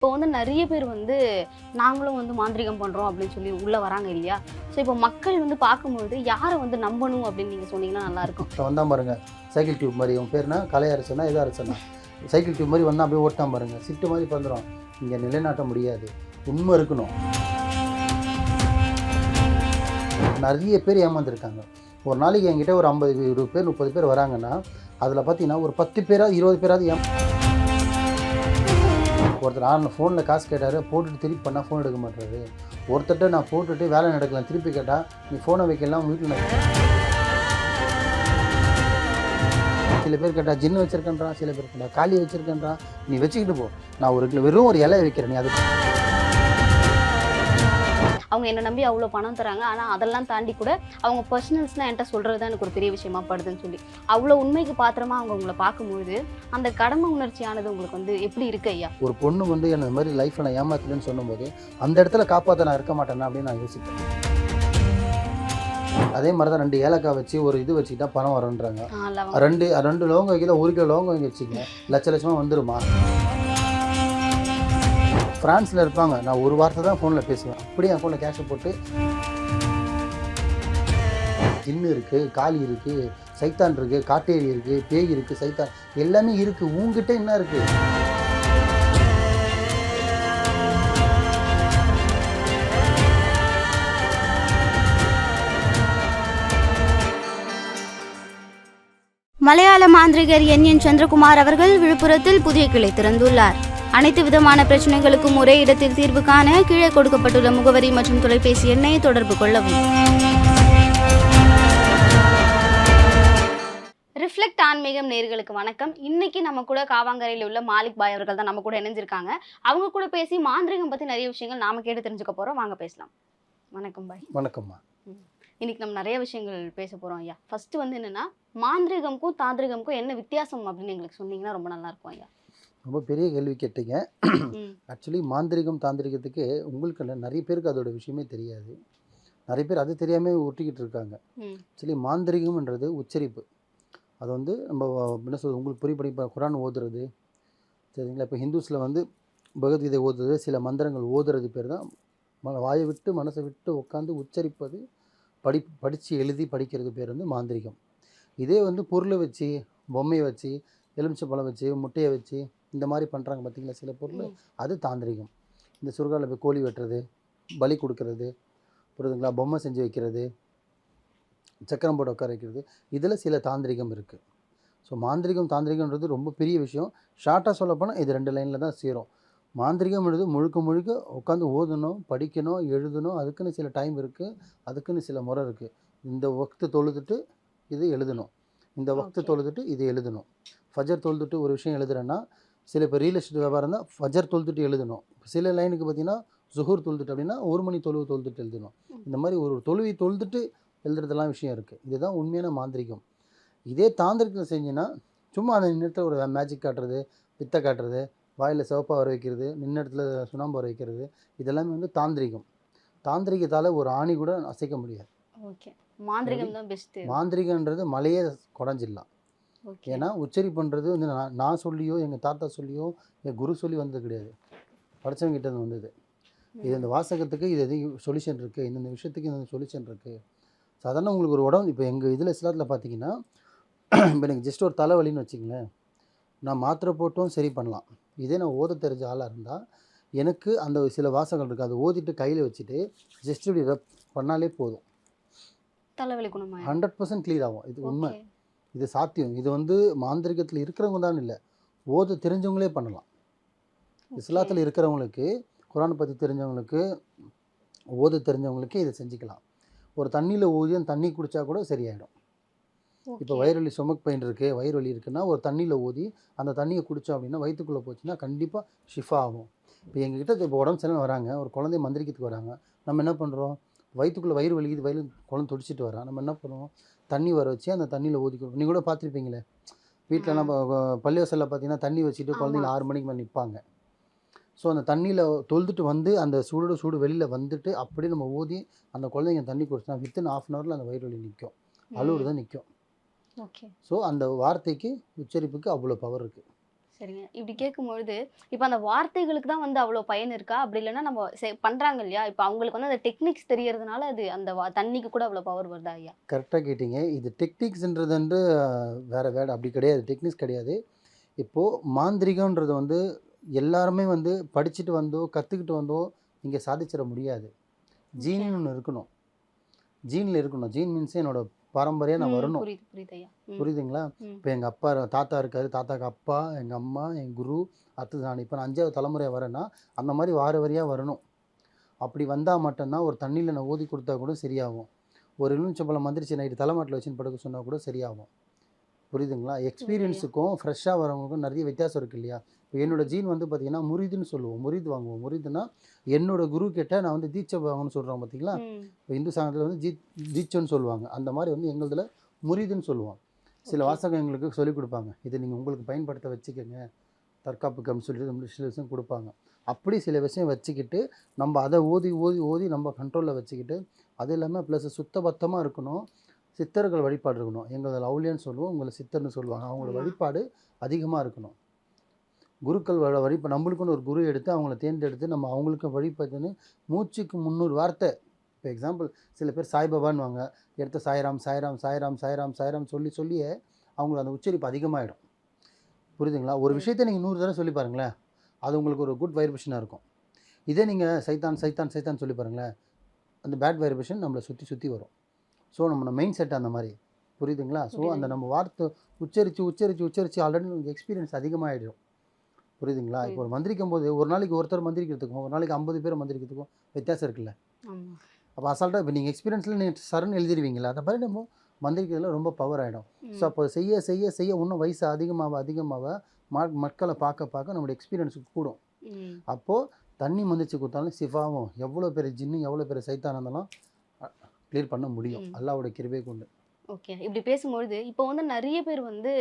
இப்போ வந்து நிறைய பேர் வந்து நாங்களும் வந்து மாந்திரிகம் பண்ணுறோம் அப்படின்னு சொல்லி உள்ளே வராங்க இல்லையா? ஸோ இப்போ மக்கள் வந்து பார்க்கும்பொழுது யாரை வந்து நம்பணும் அப்படின்னு நீங்கள் சொன்னீங்கன்னா நல்லாயிருக்கும் இப்போ வந்தால் பாருங்க சைக்கிள் டியூப் மாதிரி உன் பேர்னா கலை அரசனா இதாக அரசனா? சைக்கிள் டியூப் மாதிரி வந்தால் அப்படியே ஓட்டாம பாருங்க சிட்டு மாதிரி வந்துடும் இங்கே நிலைநாட்ட முடியாது. உண்மை இருக்கணும். நிறைய பேர் ஏமாந்துருக்காங்க. ஒரு நாளைக்கு என்கிட்ட ஒரு ஐம்பது இருபது பேர் முப்பது பேர் வராங்கன்னா அதில் பார்த்தீங்கன்னா ஒரு பத்து பேராவது இருபது பேராவது ஏமா ஒருத்தர் ஆன் ஃபோனில் காசு கேட்டார் போட்டுட்டு திருப்பி பண்ணால் ஃபோன் எடுக்க மாட்டாரு ஒருத்தர்கிட்ட நான் போட்டுட்டு வேலை நடக்கலாம் திருப்பி கேட்டால் நீ ஃபோனை வைக்கலாம் வீட்டில் சில பேர் கேட்டால் ஜின்னு வச்சுருக்கேன்றான் சில பேர் கேட்டா காலி வச்சுருக்கேன்றான் நீ வச்சுக்கிட்டு போ. நான் ஒரு கிலோ வெறும் ஒரு இலையை வைக்கிறேன் நீ அது அவங்க என்ன நம்பி அவ்வளோ பணம் தராங்க. ஆனால் அதெல்லாம் தாண்டி கூட அவங்க பர்சனல்ஸ்லாம் என்கிட்ட சொல்கிறது தான் எனக்கு ஒரு பெரிய விஷயமா படுதுன்னு சொல்லி. அவ்வளோ உண்மைக்கு பாத்திரமா அவங்க உங்களை பார்க்கும்பொழுது அந்த கடமை உணர்ச்சியானது உங்களுக்கு வந்து எப்படி இருக்கு ஐயா? ஒரு பொண்ணு வந்து என்ன மாதிரி லைஃப்பில் நான் ஏமாத்துலன்னு சொல்லும்போது அந்த இடத்துல காப்பாற்ற நான் இருக்க மாட்டேனா அப்படின்னு நான் யோசிப்பேன். அதே மாதிரி தான் ரெண்டு ஏலக்காய் வச்சு ஒரு இது வச்சுக்கிட்டா பணம் லவங்கம். ரெண்டு ரெண்டு லவங்கம் வைக்கல ஒரு கிலோ லவங்கம் வாங்கி வச்சுக்கங்க. லட்ச லட்சமாக வந்துருமா? ஃப்ரான்ஸில் இருப்பாங்க. நான் ஒரு வார்த்தை தான் ஃபோனில் பேசுவேன். அப்படியே என் ஃபோனில் கேஷை போட்டு ஜின்னு இருக்குது காளி இருக்குது சைத்தான் இருக்குது காட்டேரி இருக்குது பேய் இருக்குது சைத்தான் எல்லாமே இருக்குது உங்ககிட்ட என்ன இருக்குது மலையாள மாந்திரிகர் என் என் சந்திரகுமார் அவர்கள் விழுப்புரத்தில் புதிய கிளை திறந்துள்ளார். அனைத்து விதமான பிரச்சனைகளுக்கும் ஒரே இடத்தில் தீர்வு காண கீழே கொடுக்கப்பட்டுள்ள முகவரி மற்றும் தொலைபேசி எண்ணை தொடர்பு கொள்ளவும். ரிஃப்ளெக்ட் ஆன்மீகம் நேர்களுக்கு வணக்கம். இன்னைக்கு நம்ம கூட காவாங்கரையில் உள்ள மாலிக் பாய் அவர்கள் தான் நம்ம கூட இணைஞ்சிருக்காங்க. அவங்க கூட பேசி மாந்திரிகம் பத்தி நிறைய விஷயங்கள் நாம கேட்டு தெரிஞ்சுக்க போறோம். வாங்க பேசலாம். வணக்கம் பாய். வணக்கம்மா. இன்னைக்கு நம்ம நிறைய விஷயங்கள் பேச போறோம் ஐயா. ஃபர்ஸ்ட் வந்து என்னன்னா மாந்திரிகம்க்கும் தாந்திரிகம்க்கும் என்ன வித்தியாசம் அப்படின்னு எங்களுக்கு சொன்னீங்கன்னா ரொம்ப நல்லா இருக்கும் ஐயா. ரொம்ப பெரிய கேள்வி கேட்டீங்க. ஆக்சுவலி மாந்திரிகம் தாந்திரிகத்துக்கு உங்களுக்கு நிறைய பேருக்கு அதோட விஷயமே தெரியாது. நிறைய பேர் அது தெரியாமல் ஒட்டிக்கிட்டு இருக்காங்க. ஆக்சுவலி மாந்திரிகம்ன்றது உச்சரிப்பு. அது வந்து நம்ம என்ன சொல்றது உங்களுக்கு புரிய படிப்ப குரான் ஓதுறது சரிங்களா? இப்போ ஹிந்துஸில் வந்து பகவத்கீதை ஓதுறது சில மந்திரங்கள் ஓதுறது பேர் தான். ம- வாயை விட்டு மனசை விட்டு உட்காந்து உச்சரிப்பது படி படித்து எழுதி படிக்கிறது பேர் வந்து மாந்திரிகம். இதே வந்து பொருளை வச்சு பொம்மையை வச்சு எலுமிச்சம்பழம் வச்சு முட்டையை வச்சு இந்த மாதிரி பண்ணுறாங்க பார்த்தீங்களா சில பொருள். அது தாந்திரிகம். இந்த சுருகால போய் கோழி வெட்டுறது பலி கொடுக்கறது புரியுதுங்களா? பொம்மை செஞ்சு வைக்கிறது சக்கரம் போட்டு உட்கார வைக்கிறது இதில் சில தாந்திரிகம் இருக்குது ஸோ மாந்திரிகம் தாந்திரிகம்ன்றது ரொம்ப பெரிய விஷயம். ஷார்ட்டாக சொல்லப்போனால் இது ரெண்டு லைனில் தான் சேரும். மாந்திரிகம்ன்றது முழுக்க முழுக்க உட்காந்து ஓதணும் படிக்கணும் எழுதணும் அதுக்குன்னு சில டைம் இருக்குது அதுக்குன்னு சில முறை இருக்குது இந்த வக்து தொழுதுட்டு இது எழுதணும். இந்த வக்து. தொழுதுட்டு இது எழுதணும். ஃபஜர் தொழுதுட்டு ஒரு விஷயம் எழுதுறேன்னா சில இப்போ ரியல் எஸ்டேட் வியாபாரம் தான் ஃபஜர் தொழுதுட்டு எழுதணும். சில லைனுக்கு பார்த்தீங்கன்னா ஜுஹூர் தொழுதுட்டு அப்படின்னா ஒரு மணி தொழுவு தொழுதுட்டு எழுதணும். இந்த மாதிரி ஒரு தொழுவி தொழுதுட்டு எழுதுறதெல்லாம் விஷயம் இருக்குது இதுதான் உண்மையான மாந்திரிகம். இதே தாந்திரிகத்தில் செஞ்சீங்கன்னா சும்மா அந்த நேரத்தில் ஒரு மேஜிக் காட்டுறது வித்தை காட்டுறது வாயில் சிவப்பாக வர வைக்கிறது நின்ன இடத்துல சுண்ணாம்பு வர வைக்கிறது இதெல்லாமே வந்து தாந்திரிகம். தாந்திரிகத்தால் ஒரு ஆணி கூட அசைக்க முடியாது. ஓகே. மாந்திரிகம் தான் பெஸ்ட் மாந்திரிகன்றது மலையே குடஞ்சிடலாம். ஏன்னா உச்சரிப்புன்றது வந்து நான் நான் சொல்லியோ எங்கள் தாத்தா சொல்லியோ என் குரு சொல்லி வந்தது கிடையாது. படித்தவங்க கிட்ட இருந்து வந்தது. இது இந்த வாசகத்துக்கு இது எது சொல்யூஷன் இருக்குது இந்தந்த விஷயத்துக்கு இந்த சொல்யூஷன் இருக்குது சாதாரண உங்களுக்கு ஒரு உடம்பு இப்போ எங்கள் இதில் இஸ்லாத்தில் பார்த்தீங்கன்னா இப்போ எனக்கு ஜஸ்ட் ஒரு தலைவலின்னு வச்சுங்களேன் நான் மாத்திரை போட்டும் சரி பண்ணலாம். இதே நான் ஓத தெரிஞ்ச ஆளாக இருந்தால் எனக்கு அந்த சில வாசகங்கள் இருக்குது அதை ஓதிட்டு கையில் வச்சுட்டு ஜஸ்ட் இப்படி பண்ணாலே போதும். தலைவலி ஹண்ட்ரட் பர்சன்ட் க்ளியர் ஆகும். இது உண்மை. இது சாத்தியம். இது வந்து மாந்திரிகத்தில் இருக்கிறவங்க தான் இல்லை. ஓத தெரிஞ்சவங்களே பண்ணலாம். இஸ்லாத்தில் இருக்கிறவங்களுக்கு குரான் பற்றி தெரிஞ்சவங்களுக்கு ஓத தெரிஞ்சவங்களுக்கு இதை செஞ்சுக்கலாம். ஒரு தண்ணியில் ஊதி அந்த தண்ணி குடித்தா கூட சரியாயிடும். இப்போ Okay. வயிறு வலி ஸ்டொமக் பெயின் இருக்குது வயிறு வலி இருக்குன்னா ஒரு தண்ணியில் ஊதி அந்த தண்ணியை குடித்தோம் அப்படின்னா வயிற்றுக்குள்ளே போச்சுன்னா கண்டிப்பாக ஷிஃபா ஆகும். இப்போ எங்ககிட்ட இப்போ உடம்பு சரியில்லை வராங்க. ஒரு குழந்தைய மந்திரிக்கிறதுக்கு வராங்க. நம்ம என்ன பண்ணுறோம் வயிற்றுக்குள்ளே வயிறு வலிக்குது வயிறு குழந்தை துடிச்சிட்டு வரான் நம்ம என்ன பண்ணுவோம்? தண்ணி வர வச்சு அந்த தண்ணியில் ஊதி கொடுப்போம் நீங்கள் கூட பார்த்துருப்பீங்களே? வீட்டிலலாம் பள்ளிவாசலில் பார்த்தீங்கன்னா தண்ணி வச்சுட்டு குழந்தைங்க. ஆறு மணிக்கு மேலே நிற்பாங்க ஸோ அந்த தண்ணியில் தொழுதுட்டு வந்து அந்த சூடோட சூடு வெளியில் வந்துட்டு அப்படியே நம்ம ஊதி அந்த குழந்தைங்க தண்ணி குடிச்சா வித்தின் ஆஃப் அன் ஹவரில் அந்த வயிறு வலி நிற்கும் அழுவுறது தான் நிற்கும் ஓகே. ஸோ அந்த வார்த்தைக்கு உச்சரிப்புக்கு அவ்வளோ பவர் இருக்குது சரிங்க. இப்படி கேட்கும்பொழுது இப்போ அந்த வார்த்தைகளுக்கு தான் வந்து அவ்வளோ பயன் இருக்கா? அப்படி இல்லைன்னா நம்ம பண்றாங்க இல்லையா? இப்போ அவங்களுக்கு வந்து அந்த டெக்னிக்ஸ் தெரியறதுனால அது அந்த தண்ணிக்கு கூட அவ்வளோ பவர் வருதா ஐயா? கரெக்டாக கேட்டிங்க. இது டெக்னிக்ஸ்ன்றது வந்து வேற வேற அப்படி கிடையாது. டெக்னிக்ஸ் கிடையாது. இப்போது மாந்திரிகம்ன்றது வந்து எல்லாருமே வந்து படிச்சுட்டு வந்தோ கற்றுக்கிட்டு வந்தோ இங்கே சாதிச்சிட முடியாது. ஜீன் ஒன்று இருக்கணும். ஜீனில் இருக்கணும். ஜீன் மீன்ஸ் என்னோட பாரம்பரியம் நான் வரணும். புரியுதுங்களா. இப்போ எங்கள் அப்பா தாத்தா இருக்காரு. தாத்தாக்கு அப்பா எங்கள் அம்மா என் குரு அடுத்தது நான் இப்போ நான் அஞ்சாவது தலைமுறையாக வரேன்னா அந்த மாதிரி வார வரியாக வரணும். அப்படி வந்தால் மட்டும்தான் ஒரு தண்ணியில் நான் ஊதி கொடுத்தா கூட சரியாகும். ஒரு எலுமிச்சம்பழம் மந்திரிச்சு நைட்டு தலைமாட்டில் வச்சுன்னு படுக்க சொன்னால் கூட சரியாகும். புரியுதுங்களா? எக்ஸ்பீரியன்ஸுக்கும் ஃப்ரெஷ்ஷாக வரவங்களுக்கும் நிறைய வித்தியாசம் இருக்கு இல்லையா? இப்போ என்னோட ஜீன் வந்து பார்த்தீங்கன்னா முறிதுன்னு சொல்லுவோம். முறிது வாங்குவோம். முறிதுன்னா என்னோட குரு கிட்ட நான் வந்து தீட்சை வாங்கணும்னு சொல்கிறோம் பார்த்தீங்களா இப்போ இந்து சங்கத்தில் வந்து ஜீ தீட்சைன்னு சொல்லுவாங்க. அந்த மாதிரி வந்து எங்களுதில் முறிதுன்னு சொல்லுவோம் சில. வாசகம் எங்களுக்கு சொல்லிக் கொடுப்பாங்க. இது நீங்கள் உங்களுக்கு பயன்படுத்த வச்சுக்கோங்க. தற்காப்புக்கு அப்படின்னு சொல்லிட்டு சில விஷயம் கொடுப்பாங்க. அப்படி சில விஷயம் வச்சுக்கிட்டு நம்ம அதை ஓதி ஓதி ஓதி நம்ம கண்ட்ரோலில் வச்சுக்கிட்டு அது இல்லாமல் ப்ளஸ் சுத்தபத்தமாக இருக்கணும். சித்தர்கள் வழிபாடு இருக்கணும். எங்களது லவ்லியன்னு சொல்லுவோம் உங்களை சித்தர்னு சொல்லுவாங்க. அவங்களோட. வழிபாடு அதிகமாக இருக்கணும். குருக்கள் வ- வழிபா நம்மளுக்குன்னு ஒரு குரு எடுத்து அவங்கள தேர்ந்தெடுத்து நம்ம அவங்களுக்கு வழிபட்டுன்னு மூச்சுக்கு முந்நூறு வார்த்தை. இப்போ எக்ஸாம்பிள் சில பேர் சாய்பாபான்னுவாங்க. எடுத்து சாய்ராம் சாய்ராம் சாய்ராம் சாய்ராம் சாய்ராம் சொல்லி சொல்லியே அவங்களுக்கு அந்த உச்சரிப்பு அதிகமாகிடும் புரியுதுங்களா? ஒரு விஷயத்தை நீங்கள் நூறு தடவை சொல்லி பாருங்களேன். அது உங்களுக்கு ஒரு குட் வைப்ரேஷனாக இருக்கும். இதே நீங்கள் சைத்தான் சைத்தான் சைத்தான் சொல்லி பாருங்களேன். அந்த பேட் வைப்ரேஷன் நம்மளை சுற்றி சுற்றி வரும். ஸோ நம்ம மெயின் செட் அந்த மாதிரி. புரியுதுங்களா? ஸோ அந்த நம்ம வார்த்தை உச்சரித்து உச்சரித்து உச்சரித்து ஆல்ரெடி எக்ஸ்பீரியன்ஸ் அதிகமாகிடும் புரியுதுங்களா? இப்போ ஒரு மந்திரிக்கும் போது ஒரு நாளைக்கு ஒருத்தர் மந்திரிக்கிறதுக்கும் ஒரு நாளைக்கு ஐம்பது பேர் மந்திரிக்கிறதுக்கும் வித்தியாசம் இருக்குல்ல? அப்போ அசால்ட்டாக இப்போ நீங்கள் எக்ஸ்பீரியன்ஸில் நீங்கள் சரண் எழுதிடுவீங்களா அந்த மாதிரி நம்ம மந்திரிக்கிறதுல ரொம்ப பவர் ஆகிடும் ஸோ அப்போ செய்ய செய்ய செய்ய இன்னும் வயசு அதிகமாக அதிகமாக மக்களை பார்க்க பார்க்க நம்மளோட எக்ஸ்பீரியன்ஸ் கூடும். அப்போது தண்ணி மந்திரிச்சு கொடுத்தாலும் சிவாவும் எவ்வளோ பெரிய ஜின்னு எவ்வளோ பெரிய சைத்தானம் இருந்தாலும் க்ளியர் பண்ண முடியும். அல்லாவோட கிருபை கொண்டு. ஓகே இப்படி பேசும்பொழுது இப்போ வந்து நிறைய பேர் வந்து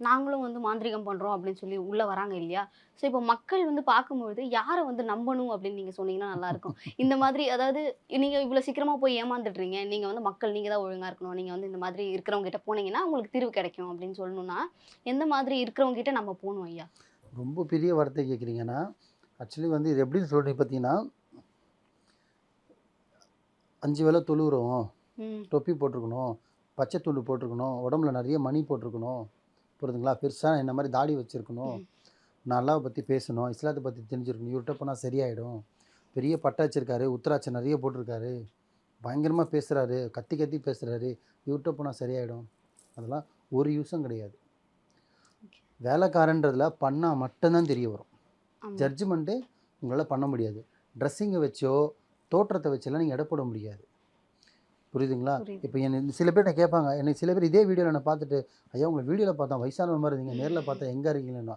நாங்களும் வந்து மாந்திரிகம் பண்றோம் அப்படின்னு சொல்லி உள்ள வராங்க இல்லையா? ஸோ இப்போ மக்கள் வந்து பார்க்கும்பொழுது யாரை வந்து நம்பணும்? அப்படின்னு நீங்க சொன்னீங்கன்னா நல்லா இருக்கும். இந்த மாதிரி அதாவது நீங்க இவ்வளவு சீக்கிரமா போய் ஏமாந்துடுறீங்க. நீங்க வந்து மக்கள் நீங்க தான் ஒழுங்கா இருக்கணும். நீங்க வந்து இந்த மாதிரி இருக்கிறவங்க கிட்ட போனீங்கன்னா உங்களுக்கு தீர்வு கிடைக்கும் அப்படின்னு சொல்லணும்னா எந்த மாதிரி இருக்கிறவங்க கிட்ட நம்ம போகணும் ஐயா? ரொம்ப பெரிய வார்த்தை கேட்குறீங்கன்னா ஆக்சுவலி வந்து இது எப்படின்னு சொல்கிறீங்க பார்த்தீங்கன்னா அஞ்சு வேளை தொழுகிறோம். ம். தொப்பி போட்டிருக்கணும். பச்சை துண்டு போட்டிருக்கணும் உடம்புல நிறைய மணி போட்டிருக்கணும் புரியுதுங்களா? பெருசாக என்ன மாதிரி தாடி வச்சுருக்கணும் அல்லாவை பற்றி பேசணும் இஸ்லாத்தை பற்றி தெரிஞ்சிருக்கணும். இவர்கிட்ட போனால் சரியாயிடும். பெரிய பட்டா வச்சிருக்காரு உத்தராட்சம் நிறைய போட்டிருக்காரு. பயங்கரமாக பேசுகிறாரு கத்தி கத்தி பேசுகிறாரு இவர்கிட்ட போனால் சரியாயிடும். அதெல்லாம் ஒரு யூஸும் கிடையாது. வேலைக்காரன்றதுல பண்ணால் மட்டும்தான் தெரிய வரும். ஜட்ஜ்மெண்ட்டு உங்களால் பண்ண முடியாது. ட்ரெஸ்ஸிங்கை வச்சோ தோற்றத்தை வச்செல்லாம் நீங்கள் எடை போட முடியாது. புரியுதுங்களா? புரியுது. இப்போ என்ன சில பேர் நான் கேட்பாங்க என்னை சில பேர் இதே வீடியோவில் நான் பார்த்துட்டு ஐயா உங்களை வீடியோவில் பார்த்தா வயசானவங்க மாதிரி இருந்தீங்க நேரில் பார்த்தா எங்கே இருக்கீங்கன்னா.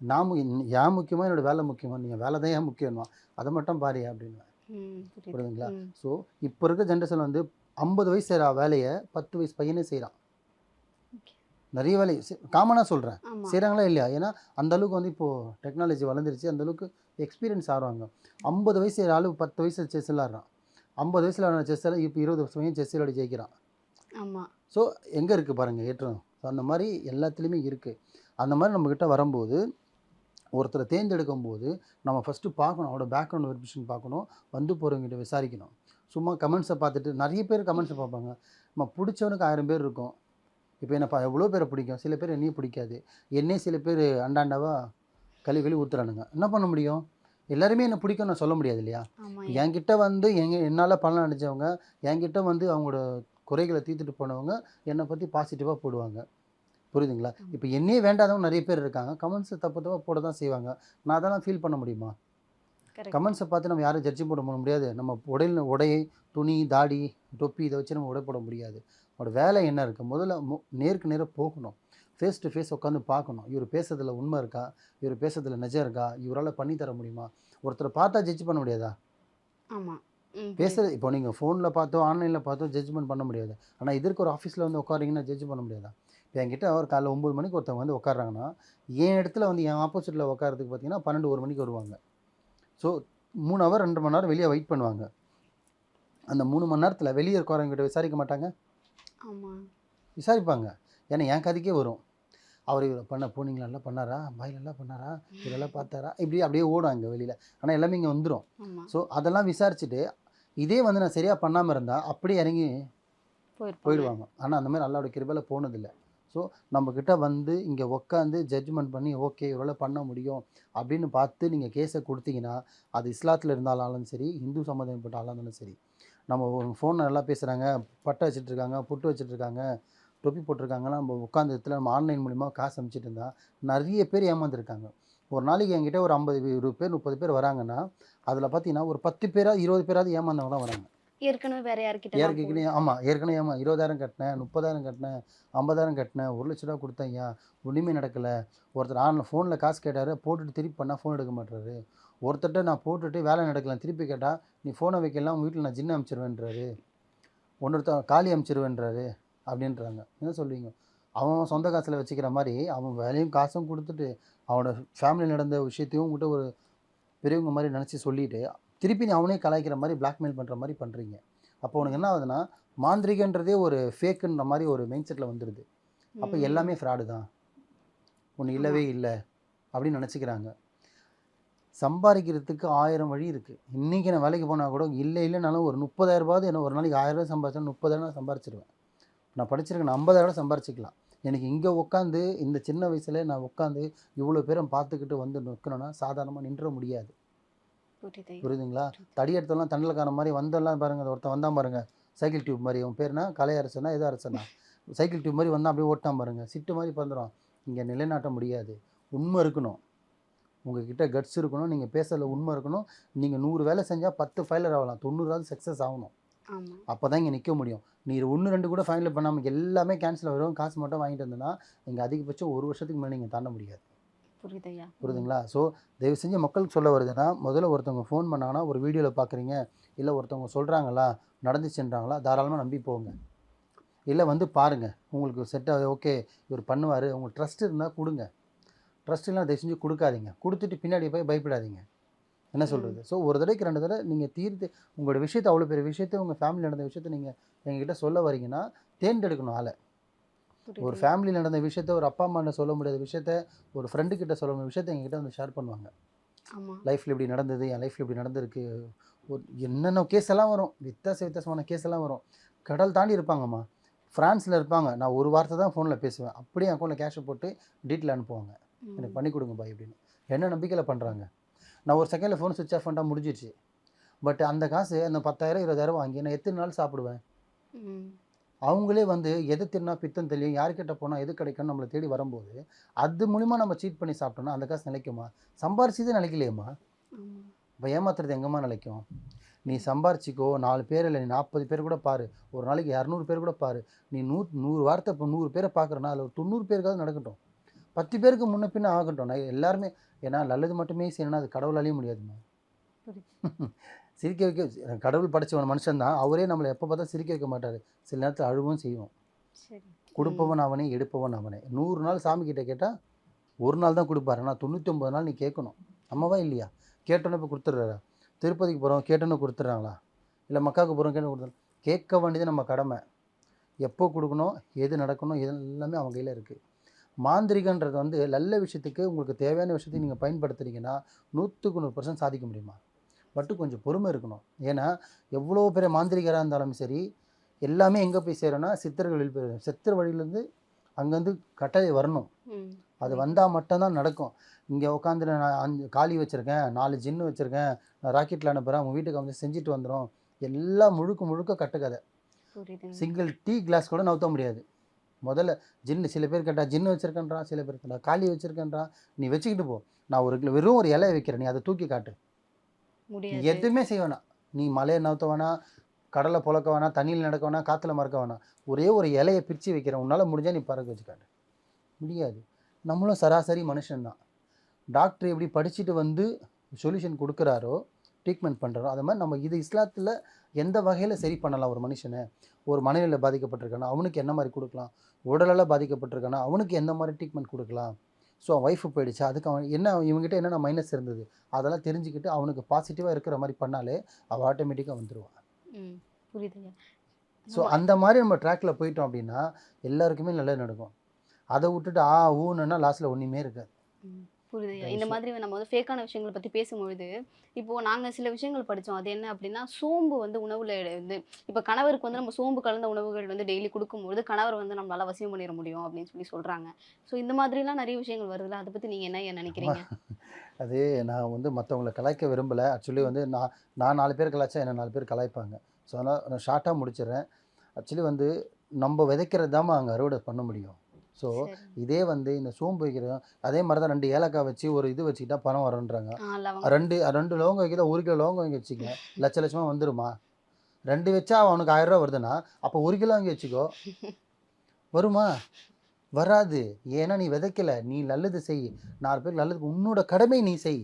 நான் மு- ஏன் முக்கியமாக என்னோட வேலை முக்கியமா நீங்கள் வேலை தான் ஏன் முக்கியமா அதை மட்டும் பாரு அப்படின்னு. புரியுதுங்களா? ஸோ இப்போ இருக்க ஜென்ரேஷன் வந்து ஐம்பது வயசு செய்கிற வேலையை பத்து வயசு பையனே செய்கிறான். நிறைய வேலை காமனாக சொல்கிறேன் செய்கிறாங்களா இல்லையா? ஏன்னா அந்த அளவுக்கு வந்து இப்போது டெக்னாலஜி வளர்ந்துருச்சு அந்த அளவுக்கு எக்ஸ்பீரியன்ஸ் ஆடுவாங்க ஐம்பது வயசு ஆளு பத்து வயசு செஸ் விளாட்றான் ஐம்பது வயசில் ஆன செஸ் எல்லாம் இப்போ இருபது வருஷம் செஸ் விளையாடி ஜெயிக்கிறான். ஆமா. ஸோ எங்கே இருக்குது பாருங்கள் ஏற்றம்? ஸோ அந்த மாதிரி எல்லாத்துலேயுமே இருக்குது அந்த மாதிரி நம்மக்கிட்ட வரும்போது ஒருத்தரை தேர்ந்தெடுக்கும் போது நம்ம ஃபஸ்ட்டு பார்க்கணும். அவரோட பேக்ரவுண்ட் வெரிஃபிகேஷன் பார்க்கணும். வந்து போகிறவங்ககிட்ட விசாரிக்கணும். சும்மா கமெண்ட்ஸை பார்த்துட்டு நிறைய பேர் கமெண்ட்ஸை பார்ப்பாங்க. நம்ம பிடிச்சவனுக்கு ஆயிரம் பேர் இருக்கும். இப்போ என்ன எவ்வளோ பேரை பிடிக்கும்? சில பேர் என்னையும் பிடிக்காது. என்னே சில பேர் அண்டாண்டாவா களி களி ஊத்துறானுங்க. என்ன பண்ண முடியும்? எல்லாருமே என்ன பிடிக்கும் நான் சொல்ல முடியாது இல்லையா? என்கிட்ட வந்து எங்க என்னால் பலன் அடைஞ்சவங்க என்கிட்ட வந்து அவங்களோட குறைகளை தீர்த்துட்டு போனவங்க என்னை பற்றி பாசிட்டிவாக போடுவாங்க. புரியுதுங்களா? இப்போ என்னையே வேண்டாதவங்க நிறைய பேர் இருக்காங்க. கமெண்ட்ஸை தப்பு தப்பாக போட தான் செய்வாங்க. நான் அதெல்லாம் ஃபீல் பண்ண முடியுமா. கமெண்ட்ஸை பார்த்து நம்ம யாரும் ஜட்ஜி போட முடியாது. நம்ம உடையில் உடை துணி தாடி தொப்பி இதை வச்சு நம்ம உடை போட முடியாது. அவரோட வேலை என்ன இருக்குது முதல்ல மு- நேருக்கு நேராக போகணும். ஃபேஸ் டு ஃபேஸ் உட்காந்து பார்க்கணும். இவர் பேசுறதுல உண்மை இருக்கா? இவர் பேசுறதுல நிஜம் இருக்கா? இவரால் பண்ணி தர முடியுமா? ஒருத்தரை பார்த்தா ஜட்ஜ் பண்ண முடியாதா? ஆமா. ம், பேசுறது இப்போ நீங்கள் ஃபோனில் பார்த்தோ ஆன்லைனில் பார்த்தோ ஜட்ஜ்மெண்ட் பண்ண முடியாது. ஆனால் இதற்கு ஒரு ஆஃபீஸில் வந்து உட்காரிங்கன்னா ஜட்ஜ் பண்ண முடியாதா? இப்போ என்கிட்ட ஒரு காலைல ஒம்பது மணிக்கு ஒருத்தவங்க வந்து உட்காராங்கன்னா என் இடத்துல வந்து என் ஆப்போசிட்டில் உட்காரதுக்கு பார்த்தீங்கன்னா பன்னெண்டு ஒரு மணிக்கு வருவாங்க. ஸோ மூணு ஹவர் ரெண்டு மணி நேரம் வெளியே வெயிட் பண்ணுவாங்க. அந்த மூணு மணி நேரத்தில் வெளியே இருக்கிறவங்ககிட்ட விசாரிக்க மாட்டாங்க? விசாரிப்பாங்க. ஏன்னா என் கதைக்கே வரும். அவர் இவரை பண்ண போனீங்களா நல்லா பண்ணாரா? பாய் நல்லா பண்ணாரா? இவரெல்லாம் பார்த்தாரா? இப்படி அப்படியே ஓடும் அங்கே வெளியில். ஆனால் எல்லாமே இங்கே வந்துடும் ஸோ அதெல்லாம் விசாரிச்சுட்டு இதே வந்து நான் சரியாக பண்ணாமல் இருந்தால் அப்படியே இறங்கி போயிடுவாங்க. ஆனால் அந்த மாதிரி அல்லாவோட கிருபையில் போனதில்லை. ஸோ நம்மக்கிட்ட வந்து இங்கே உட்காந்து ஜட்ஜ்மெண்ட் பண்ணி ஓகே இவரால் பண்ண முடியும். அப்படின்னு பார்த்து நீங்கள் கேஸை கொடுத்தீங்கன்னா அது இஸ்லாத்தில் இருந்தாலும் சரி இந்து ஆளாக இருந்தாலும் சரி நம்ம ஃபோனில் நல்லா பேசுகிறாங்க பட்டை வச்சுட்டு இருக்காங்க புட்டு வச்சுட்டு தொப்பி போட்டிருக்காங்கன்னா நம்ம உட்காந்த இடத்துல நம்ம ஆன்லைன் மூலிமா காசு அனுப்பிச்சிட்டு இருந்தால் நிறைய பேர் ஏமாந்துருக்காங்க. ஒரு நாளைக்கு என்கிட்ட ஒரு ஐம்பது இருபது பேர் முப்பது பேர் வராங்கன்னா அதில் பார்த்தீங்கன்னா ஒரு பத்து பேராவது இருபது பேராவது ஏமாந்தவங்க தான் வராங்க. ஏற்கனவே வேற யார்கிட்ட ஏற்கனவே ஆமாம் ஏற்கனவே ஆமாம் இருபதாயிரம் கட்டினேன் முப்பதாயிரம் கட்டினேன் ஐம்பதாயிரம் கட்டினேன் ஒரு லட்ச ரூபா கொடுத்தேன் ஐயா ஒன்றுமே நடக்கலை. ஒருத்தர் ஆன்ல ஃபோனில் காசு கேட்டார் போட்டுட்டு திருப்பி பண்ணால் ஃபோன் எடுக்க மாட்டாரு ஒருத்தர்கிட்ட நான் போட்டுட்டு வேலை நடக்கலாம் திருப்பி கேட்டால் நீ ஃபோனை வைக்கலாம் உங்கள் வீட்டில் நான் ஜின்ன அனுப்பிச்சிருவேன்றாரு ஒன்றொருத்த காலி அனுப்பிச்சிருவேன்றாரு அப்படின்றாங்க. என்ன சொல்லுவீங்க அவன் சொந்த காசில் வச்சுக்கிற மாதிரி அவன் வேலையும் காசும் கொடுத்துட்டு அவனோட ஃபேமிலியில் நடந்த விஷயத்தையும் உங்கள்கிட்ட ஒரு பெரியவங்க மாதிரி நினச்சி சொல்லிட்டு திருப்பி நீ அவனே கலாய்க்கிற மாதிரி blackmail பண்ணுற மாதிரி பண்ணுறீங்க அப்போ உனக்கு என்ன ஆகுதுன்னா மாந்திரிகன்றதே ஒரு ஃபேக்குன்ற மாதிரி ஒரு மைண்ட் செட்டில் வந்துடுது அப்போ. எல்லாமே ஃப்ராடு தான். ஒன்று இல்லவே இல்லை அப்படின்னு நினச்சிக்கிறாங்க. சம்பாதிக்கிறதுக்கு ஆயிரம் வழி இருக்குது இன்றைக்கி நான் வேலைக்கு போனால் கூட இல்லை இல்லைனாலும் ஒரு முப்பதாயிரம் ரூபாவது என்ன ஒரு நாளைக்கு ஆயிரம் ரூபாய் சம்பாதிச்சா முப்பதாயிரம் சம்பாரிச்சிருவேன் நான் படிச்சிருக்கேன் ஐம்பதாயிரம் சம்பாரிச்சிக்கலாம். எனக்கு இங்கே உட்காந்து இந்த சின்ன வயசுல நான் உட்காந்து இவ்வளோ பேரும் பார்த்துக்கிட்டு வந்து நிற்கணும்னா சாதாரணமாக நின்ற முடியாது. புரியுதுங்களா? தடி எடுத்தெல்லாம் தண்டலக்கார மாதிரி வந்தெல்லாம் பாருங்க அந்த ஒருத்தன் வந்தான் பாருங்க. சைக்கிள் டியூப் மாதிரி அவன் பேர்னா கலை அரசனா எதோ அரசனா? சைக்கிள் டியூப் மாதிரி வந்தான் அப்படியே ஓட்டான் பாருங்க. சிட்டு மாதிரி பறந்துடும் இங்கே நிலைநாட்ட முடியாது. உண்மை இருக்கணும். உங்ககிட்ட கட்ஸ் இருக்கணும். நீங்கள் பேசல உண்மை இருக்கணும். நீங்கள் நூறு வேலை செஞ்சால் பத்து ஃபைலர் ஆகலாம். தொண்ணூறாவது சக்ஸஸ் ஆகணும். அப்போ தான் இங்கே நிற்க முடியும். நீ ஒன்று ரெண்டு கூட ஃபைனல் பண்ணாமல் எல்லாமே கேன்சல் வரும். காசு மட்டும் வாங்கிட்டு இருந்தேன்னா இங்கே அதிகபட்சம் ஒரு வருஷத்துக்கு மேலே நீங்கள் தாண்ட முடியாது. புரியுது ஐயா புரியுதுங்களா? ஸோ தயவு செஞ்சு மக்களுக்கு சொல்ல வருதுன்னா முதல்ல ஒருத்தவங்க ஃபோன் பண்ணாங்கன்னா ஒரு வீடியோவில் பார்க்குறீங்க இல்லை ஒருத்தவங்க சொல்கிறாங்களா நடந்துச்சுன்றாங்களா தாராளமாக நம்பி போங்க. இல்லை வந்து பாருங்கள் உங்களுக்கு செட் ஆகுது ஓகே இவர் பண்ணுவார். உங்களுக்கு ட்ரஸ்ட் இருந்தால் கொடுங்க. ட்ரஸ்ட் இல்லைனா தயவு செஞ்சு கொடுக்காதீங்க. கொடுத்துட்டு பின்னாடி போய் பயப்படாதீங்க. என்ன சொல்கிறது ஸோ ஒரு தடவைக்கு ரெண்டு தடவை நீங்கள் தீர்த்து உங்களோட விஷயத்தை அவ்வளோ பெரிய விஷயத்தை உங்கள் ஃபேமிலி நடந்த விஷயத்தை நீங்கள் எங்ககிட்ட சொல்ல வரீங்கன்னா தேர்ந்தெடுக்கணும் ஆளை. ஒரு ஃபேமிலி நடந்த விஷயத்த ஒரு அப்பா அம்மா சொல்ல முடியாத விஷயத்த ஒரு ஃப்ரெண்டு கிட்ட சொல்ல முடியாத விஷயத்த எங்ககிட்ட வந்து ஷேர் பண்ணுவாங்க. லைஃப்பில் இப்படி நடந்தது என் லைஃப்பில் இப்படி நடந்திருக்கு. ஒரு என்னென்ன கேஸ் எல்லாம் வரும்? வித்தியாச வித்தியாசமான கேஸ் எல்லாம் வரும். கடல் தாண்டி இருப்பாங்கம்மா. ஃப்ரான்ஸில் இருப்பாங்க. நான் ஒரு வார்த்தை தான் ஃபோனில் பேசுவேன். அப்படியே அக்கௌண்ட்டில் கேஷை போட்டு டீட்டெயில் அனுப்புவாங்க. எனக்கு பண்ணி கொடுங்க பாய் அப்படின்னு என்ன நம்பிக்கையில் பண்ணுறாங்க நான் ஒரு செகண்டில் ஃபோன் சுவிட்ச் ஆஃப் பண்ணிட்டா முடிஞ்சிடுச்சு பட் அந்த காசு அந்த பத்தாயிரம் இருபதாயிரம் வாங்கி நான் எத்தனை நாள் சாப்பிடுவேன். அவங்களே வந்து எது தின்னா பித்தம் தெரியும் யார்கிட்ட போனால் எது கிடைக்கும்னு நம்மளை தேடி வரும்போது அது மூலிமா நம்ம சீட் பண்ணி சாப்பிட்டோம்னா அந்த காசு நிலைக்குமா? சம்பாரிச்சதே நிலைக்கலையேம்மா. இப்போ ஏமாத்துறது எங்கம்மா நிலைக்கும்? நீ சம்பாரிச்சிக்கோ நாலு பேர் இல்லை நீ நாற்பது பேர் கூட பாரு. ஒரு நாளைக்கு இரநூறு பேர் கூட பாரு. நீ நூ நூறு வார்த்தை இப்போ நூறு பேரை பார்க்குறனா அதில் ஒரு தொண்ணூறு பேருக்காவது நடக்கட்டும். பத்து பேருக்கு முன்ன பின்ன ஆகட்டும். நான் எல்லாருமே ஏன்னா நல்லது மட்டுமே செய்யணும்னா அது கடவுளாலேயும் முடியாதும்மா. புரியுது. சிரிக்க வைக்க கடவுள் படைச்ச மனுஷன் தான். அவரே நம்மளை எப்போ பார்த்தா சிரிக்க வைக்க மாட்டார். சில நேரத்தில் அழுவும் செய்வோம் கொடுப்பவன் அவனே எடுப்பவன் அவனே. நூறு நாள் சாமி கிட்ட கேட்டால் ஒரு நாள் தான் கொடுப்பாரு. ஆனால் தொண்ணூற்றி ஒம்பது நாள் நீ கேட்கணும். அம்மாவா இல்லையா? கேட்டோன்னே இப்போ கொடுத்துட்றாரா? திருப்பதிக்கு போகிறோம் கேட்டோன்னே கொடுத்துட்றாங்களா? இல்லை மக்காவுக்கு போகிறோம் கேட்டு கொடுத்துரு கேட்க வேண்டியது நம்ம கடமை. எப்போ கொடுக்கணும் எது நடக்கணும் இது எல்லாமே அவங்க கையில் இருக்குது மாந்திரிகன்றது வந்து நல்ல விஷயத்துக்கு உங்களுக்கு தேவையான விஷயத்தை நீங்கள் பயன்படுத்துறீங்கன்னா நூற்றுக்கு நூறு பர்சன்ட் சாதிக்க முடியுமா? பட்டு கொஞ்சம் பொறுமை இருக்கணும். ஏன்னா எவ்வளோ பெரிய மாந்திரிகராக இருந்தாலும் சரி எல்லாமே எங்கே போய் சேரும்னா சித்தர்கள் வழியில் போய். சித்தர் வழியிலேருந்து அங்கேருந்து கட்டளை வரணும். அது வந்தால் மட்டும்தான் நடக்கும். இங்கே உட்காந்து நான் அஞ்சு காளி வச்சுருக்கேன் நாலு ஜின்னு வச்சுருக்கேன் நான் ராக்கெட்டில் அனுப்புகிறேன் உங்கள் வீட்டுக்கு வந்து செஞ்சுட்டு வந்துடும் எல்லாம் முழுக்க முழுக்க கட்டுக்கதை. சிங்கிள் டீ கிளாஸ் கூட நவுத்த முடியாது. முதல்ல ஜின்னு சில பேர் கேட்டால் ஜின்னு வச்சுருக்கேன்றான். சில பேர் கேட்டால் காளி வச்சுருக்கேன்றான். நீ வச்சுக்கிட்டு போ. நான் ஒரு கிலோ வெறும் ஒரு இலையை வைக்கிறேன். நீ அதை தூக்கி காட்டு. எதுவுமே செய்ய வேணாம். நீ மலையை நவுத்த வேணாம் கடலை புழக்க வேணாம் தண்ணியில் நடக்க வேணாம் காற்றுல மறக்க வேணாம். ஒரே ஒரு இலையை பிரித்து வைக்கிறேன். உன்னால் முடிஞ்சால் நீ பறக்க வச்சு காட்டு. முடியாது. நம்மளும் சராசரி மனுஷன்தான் டாக்டர் எப்படி படிச்சுட்டு வந்து சொல்யூஷன் கொடுக்குறாரோ ட்ரீட்மெண்ட் பண்ணுறாரோ அது மாதிரி நம்ம இது இஸ்லாத்தில் எந்த வகையில் சரி பண்ணலாம் ஒரு மனுஷனை? ஒரு மனநிலையில் பாதிக்கப்பட்டிருக்கானா? அவனுக்கு என்ன மாதிரி கொடுக்கலாம்? உடலால் பாதிக்கப்பட்டிருக்கானா? அவனுக்கு எந்த மாதிரி ட்ரீட்மெண்ட் கொடுக்கலாம்? ஸோ ஒய்ஃபு போயிடுச்சு. அதுக்கு அவன் என்ன இவங்ககிட்ட என்னென்ன மைனஸ் இருந்தது? அதெல்லாம் தெரிஞ்சுக்கிட்டு அவனுக்கு பாசிட்டிவாக இருக்கிற மாதிரி பண்ணாலே அவள் ஆட்டோமேட்டிக்காக வந்துடுவான் புரியுதுங்க. ஸோ அந்த மாதிரி நம்ம ட்ராக்கில் போயிட்டோம் அப்படின்னா எல்லாருக்குமே நல்லது நடக்கும். அதை விட்டுட்டு ஆ ஊனுன்னா லாஸ்ட்டில் ஒன்றுமே இருக்காது. புரியுது. இந்த. மாதிரி நம்ம வந்து ஃபேக்கான விஷயங்களை பத்தி பேசும்பொழுது இப்போ நாங்க சில விஷயங்கள் படிச்சோம். அது என்ன அப்படின்னா சோம்பு வந்து உணவுல வந்து இப்போ கணவருக்கு வந்து நம்ம சோம்பு கலந்த உணவுகள் வந்து டெய்லி கொடுக்கும்பொழுது கணவர் வந்து நம்மளால வசியம் பண்ணிட முடியும் அப்படின்னு சொல்லி சொல்றாங்க. ஸோ இந்த மாதிரிலாம் நிறைய விஷயங்கள் வருதுல்ல அதை பத்தி நீங்க என்ன நினைக்கிறீங்க? அது நான் வந்து மற்றவங்களை கலாய்க்க விரும்பலை. ஆக்சுவலி வந்து நான் நான் நாலு பேர் கலாய்ச்சா என்ன நாலு பேர் கலாய்ப்பாங்க. ஸோ அதனால் நான் ஷார்ட்டாக முடிச்சிடுறேன். ஆக்சுவலி வந்து நம்ம விதைக்கிறது தான் அங்கே அறுவடை பண்ண முடியும். ஸோ. இதே வந்து இந்த சோம்பு வைக்கிறோம் அதே மாதிரி தான் ரெண்டு ஏலக்காய் வச்சு ஒரு இது வச்சுக்கிட்டா பணம் லவங்கம். ரெண்டு ரெண்டு லவங்கம் வைக்கிறத ஒரு கிலோ லவங்கம் வாங்கி வச்சுக்க லட்ச லட்சமாக வந்துருமா? ரெண்டு வச்சா அவனுக்கு ஆயிரம் ரூபா வருதுன்னா அப்போ ஒரு கிலோ வாங்கி வச்சுக்கோ. வருமா? வராது. ஏன்னா நீ விதைக்கல. நீ நல்லது செய். நாலு பேருக்கு நல்லது உன்னோட கடமை நீ செய்.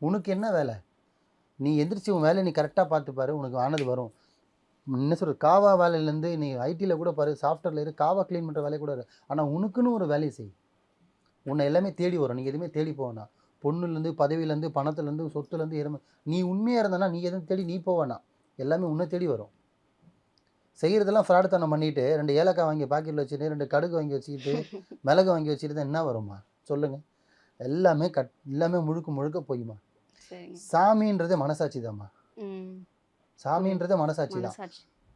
உனக்கு என்ன வேலை? நீ எந்திரிச்சு உன் வேலையை நீ கரெக்டாக பார்த்து பாரு உனக்கு ஆனது வரும். என்ன சொல்கிறது காவா வேலையிலேருந்து நீ ஐடியில் கூட பாரு சாஃப்ட்வேரில் இரு காவா க்ளீன் பண்ணுற வேலையை கூட இரு. ஆனால் உனக்குன்னு ஒரு வேலையை செய். உன்னை எல்லாமே தேடி வரும். நீ எதுவுமே தேடி போவேனா பொண்ணுலேருந்து பதவியிலேருந்து பணத்துலேருந்து சொத்துலேருந்து எருமை நீ உண்மையாக இருந்தனா நீ எதுவும் தேடி நீ போவேனா எல்லாமே உன்னை தேடி வரும். செய்கிறதெல்லாம் ஃப்ராடுத்தனம் பண்ணிட்டு ரெண்டு ஏலக்காய் வாங்கி பாக்கெட்டில் வச்சுட்டு ரெண்டு கடுகு வாங்கி வச்சுக்கிட்டு மிளகு வாங்கி வச்சுட்டு என்ன வருமா சொல்லுங்கள் எல்லாமே கட் எல்லாமே முழுக்க முழுக்க பொய்மா. சாமின்றதே மனசாட்சி தான்மா ம். சாமின்றதே மனசாட்சி தான்.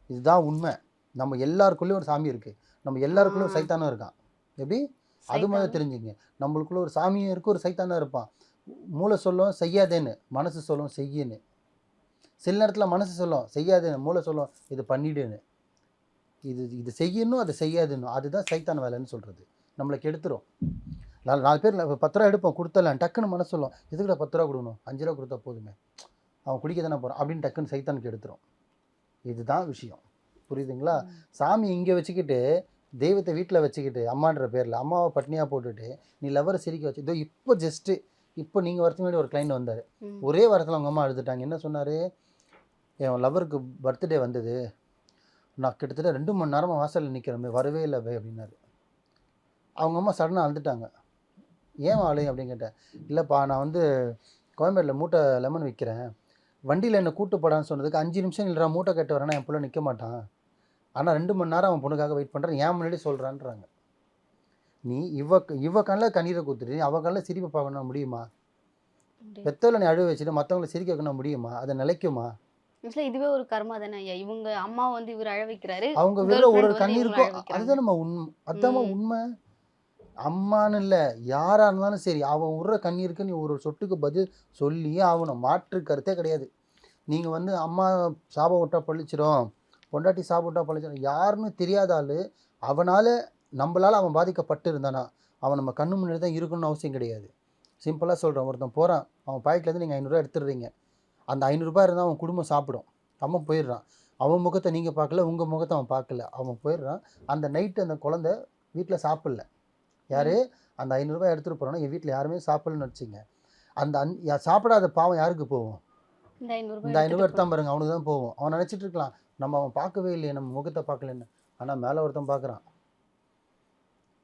இதுதான் உண்மை. நம்ம எல்லாருக்குள்ளேயும் ஒரு சாமி இருக்குது நம்ம எல்லாருக்குள்ளேயும் ஒரு. சைத்தானும் இருக்கான். எப்படி? அது மாதிரி. தெரிஞ்சுங்க. நம்மளுக்குள்ள ஒரு சாமியும் இருக்கு ஒரு சைத்தானும் இருப்பான். மூளை சொல்லும் செய்யாதேன்னு. மனசு சொல்லும் செய்யுன்னு. சில நேரத்தில் மனசு சொல்லும் செய்யாதேன்னு. மூளை சொல்லும் இது பண்ணிடுன்னு. இது இது செய்யணும் அது செய்யாதுன்னு. அதுதான் சைத்தான் வேலைன்னு சொல்கிறது நம்மளை கெடுத்துரும். நாலு நாலு பேர் இப்ப பத்து ரூபா எடுப்போம் கொடுத்தலாம் டக்குன்னு மனசு சொல்லும். எதுக்குடா பத்து ரூபா கொடுக்கணும்? அஞ்சு ரூபா கொடுத்தா போதுமே. அவன் குடிக்க தானே போகிறான் அப்படின்னு டக்குன்னு சைத்தானுக்கு எடுத்துரும். இதுதான் விஷயம். புரியுதுங்களா? சாமி இங்கே வச்சுக்கிட்டு தெய்வத்தை வீட்டில் வச்சுக்கிட்டு அம்மான்ற பேரில் அம்மாவை பட்னியாக போட்டுட்டு நீ லவரை சிரிக்க வச்சு இதோ இப்போ ஜஸ்ட்டு இப்போ நீங்கள் வரதுக்கு முன்னாடி ஒரு கிளைண்ட் வந்தார். ஒரே வாரத்தில் அவங்க அம்மா அழுதுட்டாங்க. என்ன சொன்னார்? என் லவருக்கு பர்த்டே வந்தது. நான் கிட்டத்தட்ட ரெண்டு மணி நேரமாக வாசலில் நிற்கிறமே வரவே இல்லை பே அப்படின்னாரு. அவங்க அம்மா சடனாக அழுதுட்டாங்க. ஏன் ஆளு அப்படின்னு கேட்டேன். இல்லைப்பா நான் வந்து கோயம்பேட்டில் மூட்டை லெமன் விற்கிறேன் வண்டியில் என்னை கூட்டு போடான்னு சொன்னதுக்கு அஞ்சு நிமிஷம் இல்லைடா மூட்டை கட்ட வரேன்னா என் பிள்ளை நிற்க மாட்டான். ஆனால் ரெண்டு மணி நேரம் அவன் பொண்ணுக்காக வெயிட் பண்ணுறேன் ஏன் முன்னாடி சொல்கிறான்றாங்க நீ இவ இவ கண்ணில் கண்ணீரை கொடுத்துட்டு அவ கண்ணில் சிரிப்பை பார்க்கணும் முடியுமா. பெத்தவளை நீ அழுவ வச்சுட்டு மற்றவங்கள சிரிக்க வைக்கணும் முடியுமா? அது நிலைக்குமா? இதுவே ஒரு கர்மா தானே ஐயா. இவங்க அம்மா வந்து இவர் அழ வைக்கிறாரு அவங்க வெறும் ஒரு அழ வைக்கிறாங்க. அதுதான் நம்ம உண்மை அதுதான். உண்மை. அம்மான்னு இல்லை யாராக இருந்தாலும் சரி அவன் விடுற கண்ணீருக்கு நீ ஒரு சொட்டுக்கு பதில் சொல்லியே ஆகணும். மாற்று கருத்தே கிடையாது. நீங்கள் வந்து அம்மா சாபம் விட்டா பழிச்சிடும் பொண்டாட்டி சாபம் விட்டா பழிச்சிடும் யாருன்னு தெரியாத ஆள் அவனால் நம்மளால் அவன் பாதிக்கப்பட்டு இருந்தானா அவன் நம்ம கண்ணு முன்னாடி தான் இருக்கணும்னு அவசியம் கிடையாது. சிம்பிளாக சொல்கிறேன் ஒருத்தன் போகிறான் அவன் பாக்கெட்லேருந்து நீங்கள் ஐநூறுரூவா எடுத்துடுறீங்க. அந்த ஐநூறுரூபா இருந்தால் அவன் குடும்பம் சாப்பிடும். அவன் போயிடுறான். அவன் முகத்தை நீங்கள் பார்க்கல உங்கள் முகத்தை அவன் பார்க்கல அவன் போயிடுறான். அந்த நைட்டு அந்த குழந்தை வீட்டில் சாப்பிடல. யார்? அந்த ஐநூறுரூவா எடுத்துகிட்டு போகிறோன்னா என் வீட்டில் யாருமே சாப்பிடலன்னு வச்சுங்க அந்த அந் சாப்பிடாத பாவம் யாருக்கு போகும்? இந்த ஐநூறு இந்த ஐநூறுரூவா எடுத்தான் பாருங்க அவனுக்கு தான் போகும். அவன் நினச்சிட்டு இருக்கலாம் நம்ம அவன் பார்க்கவே இல்லையே நம்ம முகத்தை பார்க்கலன்னு. ஆனால் மேலே ஒருத்தன் பார்க்குறான்.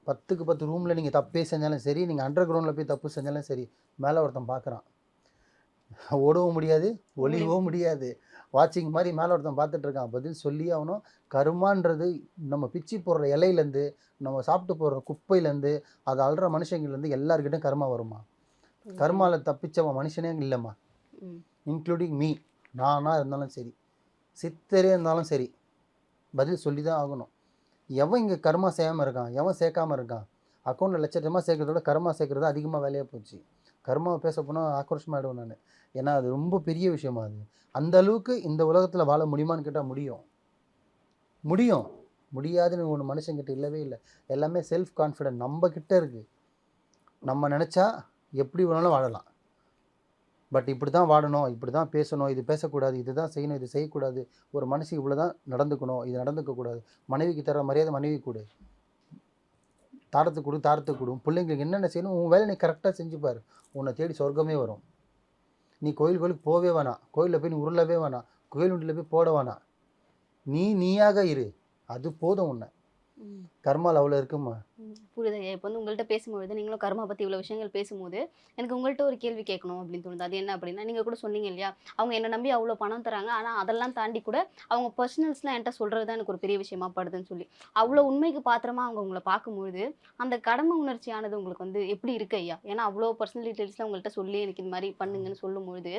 பத்துக்கு பத்து ரூமில் நீங்கள் தப்பே செஞ்சாலும் சரி நீங்கள் அண்டர் கிரவுண்டில் போய் தப்பு செஞ்சாலும் சரி மேலே ஒருத்தன் பார்க்குறான். ஓடவும் முடியாது ஒளியவும் முடியாது. வாட்சிங் மாதிரி மேலே ஒருத்தன் பார்த்துட்டு இருக்கான். பதில் சொல்லி அவனும் கருமான்றது நம்ம பிச்சி போடுற இலையிலேருந்து நம்ம சாப்பிட்டு போடுற குப்பையிலேருந்து அது அல்ற மனுஷங்கள்லேருந்து எல்லாருக்கிட்டும் கர்மா வருமா? கர்மாவில் தப்பிச்சவன் மனுஷனே இல்லைம்மா. இன்க்ளூடிங் மீ நானாக இருந்தாலும் சரி. சித்தரே இருந்தாலும் சரி. பதில் சொல்லி தான் ஆகணும். எவன் இங்கே கர்மா செய்யாமல் இருக்கான்? எவன் சேர்க்காம இருக்கான்? அக்கௌண்ட்டில் லட்சத்தமாக சேர்க்கறத விட கர்மா சேர்க்கறது அதிகமாக வேலையாக போச்சு. கர்மாவை பேச போனால் ஆக்ரோஷமாயிடுவேன் நான். ஏன்னா அது ரொம்ப பெரிய விஷயமா அது. அந்த அளவுக்கு இந்த உலகத்தில் வாழ முடியுமான்னு கேட்டால் முடியும். முடியும். முடியாதுன்னு ஒன்று மனுஷங்கிட்ட இல்லவே இல்லை. எல்லாமே செல்ஃப் கான்ஃபிடென்ட் நம்மக்கிட்ட இருக்குது நம்ம நினச்சா எப்படி வேணாலும் வாழலாம். பட் இப்படி தான் வாழணும் இப்படி தான் பேசணும் இது பேசக்கூடாது இது தான் செய்யணும் இது செய்யக்கூடாது. ஒரு மனுஷி இவ்வளோ தான் நடந்துக்கணும் இது நடந்துக்கக்கூடாது மனைவிக்கு தர மரியாதை மனைவி கொடு. தாரத்தை கொடு தாரத்துக்கு கொடு. பிள்ளைங்களுக்கு என்னென்ன செய்யணும் உன் வேலை நீ கரெக்டாக செஞ்சுப்பார். உன்னை தேடி சொர்க்கமே வரும். நீ கோயில் கோயிலுக்கு போகவே வேணாம் கோயிலில் போய் நீ உருளவே வேணாம் கோயில் உண்டியில் போய் போட வேணாம் நீ நீயாக இரு. அது போதும் உன்னை. கர்மாவில் அவ்வளோ இருக்குமா? ம், புரியுது ஐயா இப்போ வந்து உங்கள்கிட்ட பேசும்பொழுது நீங்களும் கர்மா பற்றி இவ்வளோ விஷயங்கள் பேசும்போது எனக்கு உங்கள்கிட்ட ஒரு கேள்வி கேட்கணும் அப்படின்னு தோணுது. அது என்ன அப்படின்னா நீங்கள் கூட சொன்னீங்க இல்லையா? அவங்க என்னை நம்பி அவ்வளோ பணம் தராங்க. ஆனால் அதெல்லாம் தாண்டி கூட அவங்க பர்சனல்ஸ்லாம் என்கிட்ட சொல்கிறது தான் எனக்கு ஒரு பெரிய விஷயமா படுதுன்னு சொல்லி. அவ்வளோ உண்மைக்கு பாத்திரமா அவங்க உங்களை பார்க்கும்பொழுது அந்த கடமை உணர்ச்சியானது உங்களுக்கு வந்து எப்படி இருக்கு ஐயா? ஏன்னா அவ்வளோ பர்சனல் டீட்டெயில்ஸ்லாம் உங்கள்கிட்ட சொல்லி எனக்கு இந்த மாதிரி பண்ணுங்கன்னு சொல்லும்பொழுது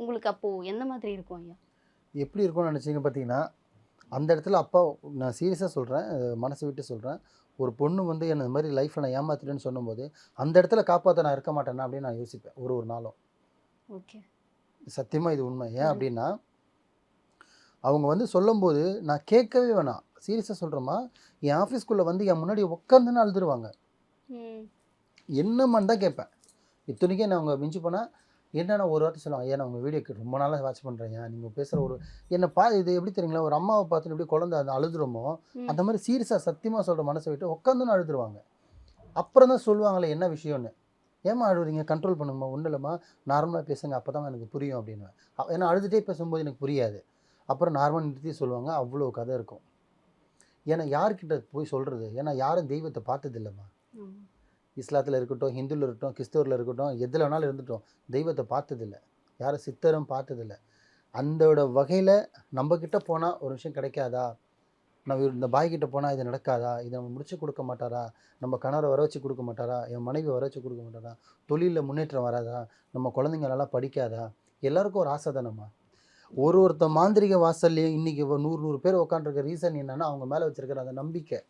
உங்களுக்கு அப்போது எந்த மாதிரி இருக்கும் ஐயா? எப்படி இருக்கும்னு நினச்சிங்க பார்த்தீங்கன்னா அந்த இடத்துல அப்பா நான் சீரியஸாக சொல்கிறேன் மனசு விட்டு சொல்கிறேன் ஒரு பொண்ணு வந்து என்னை இந்த மாதிரி லைஃப்பில் நான் ஏமாத்திட்டேன்னு சொல்லும்போது அந்த இடத்துல காப்பாற்ற நான் இருக்க மாட்டேனா அப்படின்னு நான் யோசிப்பேன் ஒரு ஒரு நாளும். ஓகே. சத்தியமாக இது உண்மை. ஏன். அப்படின்னா அவங்க வந்து சொல்லும்போது நான் கேட்கவே வேணாம். சீரியஸாக சொல்கிறேம்மா என் ஆஃபீஸ்க்குள்ளே வந்து என் முன்னாடி உட்காந்துன்னு அழுதுருவாங்க. என்னமான்னு தான் கேட்பேன். இத்தனைக்கே நான் அவங்க மிஞ்சி போனால் என்னென்ன ஒரு வார்த்தை சொல்லுவாங்க ஐயா நான் உங்கள் வீடியோக்கு ரொம்ப நாளாக வாட்ச் பண்ணுறேன் நீங்கள் பேசுகிற ஒரு என்னை பா இது எப்படி தெரியுங்களா? ஒரு அம்மாவை பார்த்துட்டு எப்படி குழந்தை அந்த அழுதுறோமோ. அந்த மாதிரி சீரியஸாக சத்தியமாக சொல்கிற மனசை விட்டு உட்காந்துன்னு அழுதுருவாங்க. அப்புறம் தான் சொல்லுவாங்களே என்ன விஷயம்னு? ஏம்மா அழுவுறீங்க? கண்ட்ரோல் பண்ணுங்கம்மா ஒன்றும் இல்லைம்மா. நார்மலாக பேசுங்க அப்போ தான் எனக்கு புரியும் அப்படின்னு ஏன்னா அழுதுகிட்டே பேசும்போது எனக்கு புரியாது. அப்புறம் நார்மலாக நிறுத்தி சொல்லுவாங்க அவ்வளோ கதை இருக்கும். ஏன்னா யார்கிட்ட போய் சொல்கிறது ஏன்னா யாரும் தெய்வத்தை பார்த்தது இல்லைம்மா ஆமா. இஸ்லாத்தில் இருக்கட்டும் ஹிந்துவில் இருக்கட்டும் கிறிஸ்தவரில் இருக்கட்டும் எதில் வேணாலும் இருந்துட்டோம். தெய்வத்தை பார்த்ததில்ல. யாரும் சித்தரும் பார்த்ததில்ல. அந்தோட வகையில் நம்மக்கிட்ட போனால் ஒரு விஷயம் கிடைக்காதா? நம்ம இந்த பாய் கிட்ட போனால் இது நடக்காதா? இதை நம்ம முடிச்சு கொடுக்க மாட்டாரா? நம்ம கணவரை வர வச்சு கொடுக்க மாட்டாரா? என் மனைவி வர வச்சு கொடுக்க மாட்டாரா? தொழிலில் முன்னேற்றம் வராதா? நம்ம குழந்தைங்க நல்லா படிக்காதா? எல்லாருக்கும் ஒரு ஆசை தானம்மா. ஒரு ஒருத்த மாந்திரிக வாசல்லையும் இன்றைக்கி நூறு நூறு பேர் உட்காந்துருக்க ரீசன் என்னன்னா அவங்க மேலே வச்சிருக்கிற அந்த நம்பிக்கை.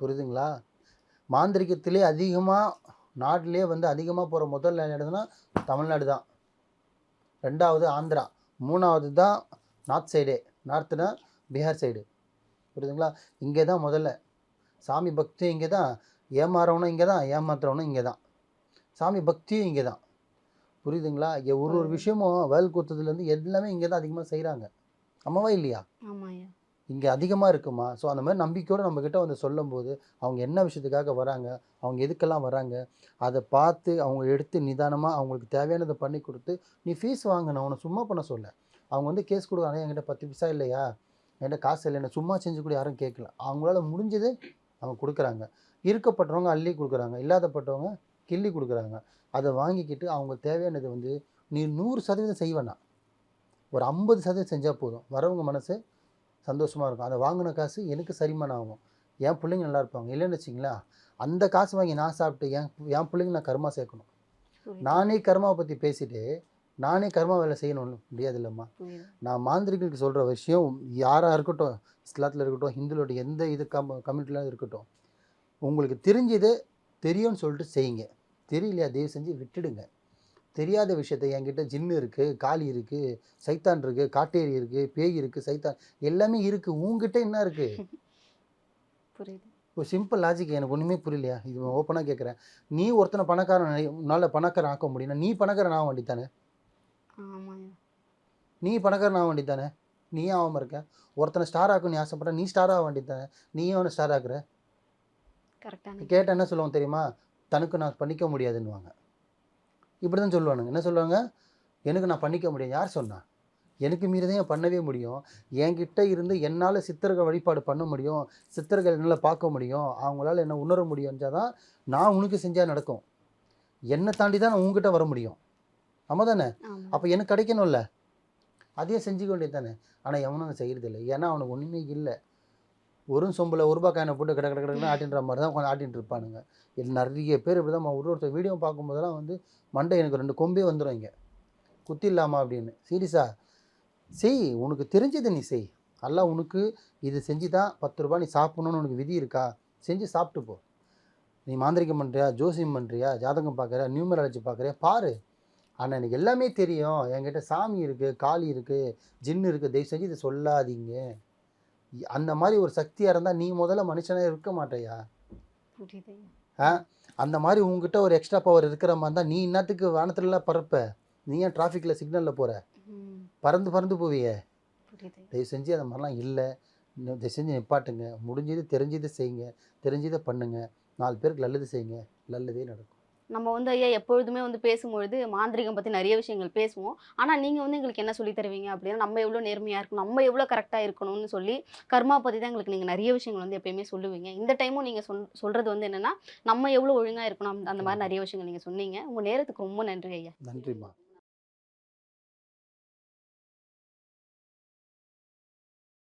புரியுதுங்களா? மாந்திரிகத்திலே அதிகமாக நாட்டிலே வந்து அதிகமாக போகிற முதல் இடம்னா தமிழ்நாடு தான். ரெண்டாவது ஆந்திரா. மூணாவது தான் நார்த் சைடே நார்த்துனா பீகார் சைடு புரியுதுங்களா? இங்கே தான் முதல்ல. சாமி பக்தியும் இங்கே தான். ஏமாறவனும் இங்கே தான். ஏமாத்துறவனும் இங்கே தான். சாமி பக்தியும் இங்கே தான். புரியுதுங்களா? இங்கே ஒரு ஒரு விஷயமும் வயல் குத்துறதுலேருந்து எல்லாமே இங்கே தான் அதிகமாக செய்கிறாங்க ஆமாவா இல்லையா? ஆமா ஐயா இங்கே அதிகமாக இருக்குமா? ஸோ அந்த மாதிரி நம்பிக்கையோடு நம்மக்கிட்ட வந்து சொல்லும்போது அவங்க என்ன விஷயத்துக்காக வராங்க? அவங்க எதுக்கெல்லாம் வராங்க? அதை பார்த்து அவங்க எடுத்து நிதானமாக அவங்களுக்கு தேவையானதை பண்ணி கொடுத்து நீ ஃபீஸ் வாங்கின நான் உன்னை சும்மா பண்ண சொல்ல. அவங்க வந்து கேஸ் கொடுக்குறாங்க என்கிட்ட பத்து பைசா இல்லையா? என்கிட்ட காசு இல்லை என்ன சும்மா செஞ்சு கூட யாரும் கேட்கல. அவங்களால முடிஞ்சது அவங்க கொடுக்குறாங்க. இருக்கப்பட்டவங்க அள்ளி கொடுக்குறாங்க. இல்லாதப்பட்டவங்க கிள்ளி கொடுக்குறாங்க. அதை வாங்கிக்கிட்டு அவங்க தேவையானது வந்து நீ நூறு சதவீதம் செய்வேனா ஒரு ஐம்பது சதவீதம் செஞ்சால் போதும். வரவங்க மனசு சந்தோஷமாக இருக்கும். அதை வாங்கின காசு எனக்கு சரிமானம் ஆகும். என் பிள்ளைங்க நல்லா இருப்பாங்க. இல்லைன்னு வச்சிங்களா அந்த காசு வாங்கி நான் சாப்பிட்டு என் என் பிள்ளைங்க நான் கர்மா சேர்க்கணும். நானே கர்மாவை பற்றி பேசிட்டு நானே கர்மா வேலை செய்யணும்னு முடியாது இல்லைம்மா நான் மாந்திரிகளுக்கு சொல்கிற விஷயம் யாராக இருக்கட்டும் இஸ்லாத்தில் இருக்கட்டும் ஹிந்துலோட எந்த இது கம் கம்யூனிட்டிலாம் இருக்கட்டும் உங்களுக்கு தெரிஞ்சது தெரியும்னு சொல்லிட்டு செய்யுங்க. தெரியலையா? தயவு செஞ்சு விட்டுடுங்க. தெரியாத விஷயத்த என்கிட்ட ஜின்னு இருக்குது காளி இருக்குது சைத்தான் இருக்குது காட்டேரி இருக்குது பேய் இருக்குது சைத்தான் எல்லாமே இருக்குது உங்ககிட்ட என்ன இருக்குது புரியுது. ஒரு சிம்பிள் லாஜிக் எனக்கு ஒன்றுமே புரியலையா? இது ஓப்பனாக கேட்குறேன் நீ ஒருத்தனை பணக்காரன் உன்னால் பணக்காரன் ஆக்க முடியும்னா நீ பணக்காரன் ஆக வேண்டித்தானே நீ பணக்காரன் ஆக வேண்டியதானே நீ ஆகாமல் இருக்க? ஒருத்தனை ஸ்டார் ஆக்கணும் நீ ஆசைப்பட்ட நீ ஸ்டார் ஆக வேண்டியதானே நீயும் அவனை ஸ்டார் ஆக்குற? கேட்டால் என்ன சொல்லுவாங்க தெரியுமா? தனக்கு நான் பண்ணிக்க முடியாதுன்னுவாங்க. இப்படி தான் சொல்லுவானுங்க. என்ன சொல்லுவாங்க? எனக்கு நான் பண்ணிக்க முடியாது. யார் சொன்னா? எனக்கு மீறி தான் பண்ணவே முடியும். என்கிட்ட இருந்து என்னால் சித்தர்கள் வழிபாடு பண்ண முடியும். சித்தர்கள் என்னால் பார்க்க முடியும். அவங்களால என்ன உணர முடியும்ன்றா தான் நான் உனக்கு செஞ்சால் நடக்கும். என்னை தாண்டி தான் நான் உங்ககிட்ட வர முடியும். ஆமாம் தானே அப்போ எனக்கு கிடைக்கணும்ல. அதையே செஞ்சுக்க வேண்டியது தானே ஆனால் எவனும் அதை செய்கிறது இல்லை ஏன்னா அவனுக்கு ஒன்றுமே இல்லை. ஒரு சொம்பில் ஒரு ரூபாய் காயினை போட்டு கிட கட கடன்னு ஆட்டின்ற மாதிரி தான் உட்காந்து ஆட்டின்னு இருப்பானுங்க. இது நிறைய பேர் இப்படி தான் ஒரு ஒருத்தர் வீடியோ பார்க்கும்போதெல்லாம் வந்து மண்டை எனக்கு ரெண்டு கொம்பே வந்துடும் இங்கே. குத்தி இல்லாமா அப்படின்னு. சீரியஸா செய் உனக்கு தெரிஞ்சது நீ செய். நல்லா உனக்கு இது செஞ்சு தான் பத்து ரூபாய் நீ சாப்பிட்ணுன்னு உனக்கு விதி இருக்கா? செஞ்சு சாப்பிட்டு போ. நீ மாந்திரிகம் பண்ணுறியா ஜோசியம் பண்ணுறியா ஜாதகம் பார்க்குறியா? நியூமராலஜி பார்க்குறியா? பாரு. ஆனால் எனக்கு எல்லாமே தெரியும். என்கிட்ட சாமி இருக்குது காளி இருக்குது ஜின்னு இருக்குது தயவு செஞ்சு இதை சொல்லாதீங்க. அந்த மாதிரி ஒரு சக்தியாக இருந்தால் நீ முதல்ல மனுஷனே இருக்க மாட்டேயா? ஐயா அந்த மாதிரி உங்ககிட்ட ஒரு எக்ஸ்ட்ரா பவர் இருக்கிற மாதிரி தான் நீ இன்னத்துக்கு வானத்துலலாம் பறப்ப? நீ ஏன் டிராஃபிக்கில் சிக்னலில் போகிற பறந்து பறந்து போவியே. தயவு செஞ்சு அந்த மாதிரிலாம் இல்லை. தயவு செஞ்சு நிப்பாட்டுங்க. முடிஞ்சது தெரிஞ்சது செய்யுங்க. தெரிஞ்சதை பண்ணுங்க. நாலு பேருக்கு நல்லது செய்யுங்க. நல்லதே நடக்கும். நம்ம வந்து ஐயா எப்பொழுதுமே வந்து பேசும்பொழுது மாந்திரிகம் பற்றி நிறைய விஷயங்கள் பேசுவோம். ஆனால் நீங்கள் வந்து எங்களுக்கு என்ன சொல்லி தருவீங்க அப்படின்னா நம்ம எவ்வளோ நேர்மையாக இருக்கணும் நம்ம எவ்வளோ கரெக்டாக இருக்கணும்னு சொல்லி கர்மா பற்றி தான் எங்களுக்கு நீங்கள் நிறைய விஷயங்கள் வந்து எப்பயுமே சொல்லுவீங்க. இந்த டைமும் நீங்கள் சொல் சொல்கிறது வந்து என்னென்னா நம்ம எவ்வளோ ஒழுங்காக இருக்கணும் அந்த- மாதிரி நிறைய விஷயங்கள் நீங்கள் சொன்னீங்க. உங்கள் நேரத்துக்கு ரொம்ப நன்றி ஐயா. நன்றிம்மா.